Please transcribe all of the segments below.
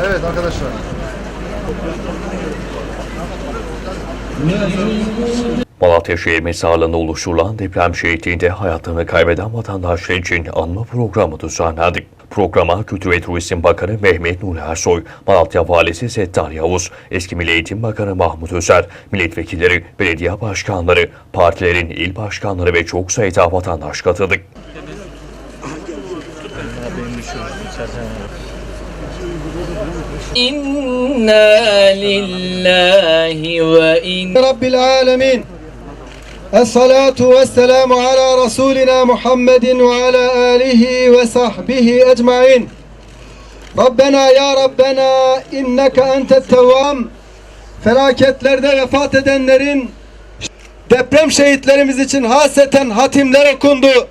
Evet arkadaşlar. Malatya Şehir Mezarlığı'nda oluşturulan deprem şehitliğinde hayatını kaybeden vatandaşlar için anma programı düzenlendi. Programa Kültür ve Turizm Bakanı Mehmet Nuri Ersoy, Malatya Valisi Settar Yavuz, eski Milli Eğitim Bakanı Mahmut Özer, milletvekilleri, belediye başkanları, partilerin il başkanları ve çok sayıda vatandaş katıldı. İnna lillahi ve inna Rabbil alemin Esselatu vesselamu ala Resulina Muhammedin ve ala alihi ve sahbihi ecmain. Rabbena ya Rabbena inneke entet tevvam Felaketlerde vefat edenlerin deprem şehitlerimiz için haseten hatimler okundu.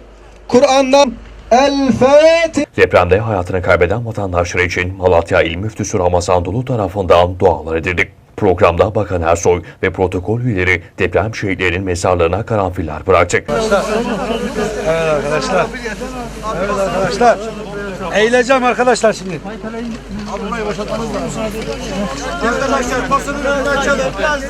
Kur'an'dan El Fatiha Depremde hayatını kaybeden vatandaşlar için Malatya İl Müftüsü Ramazan Dolu tarafından dualar edildi. Programda Bakan Ersoy ve protokol üyeleri deprem şehitlerinin mezarlarına karanfiller bıraktı. arkadaşlar. Evet arkadaşlar. Eğileceğim arkadaşlar şimdi. Arkadaşlar basının önünü açalım. Biraz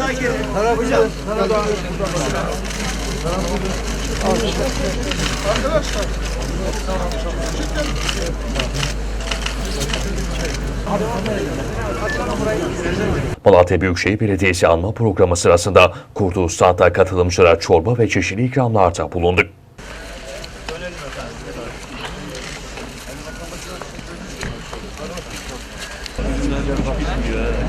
Malatya Büyükşehir Belediyesi anma programı sırasında Kurtuluş Saat'ta katılımcılara çorba ve çeşitli ikramlarda bulunduk. Güzel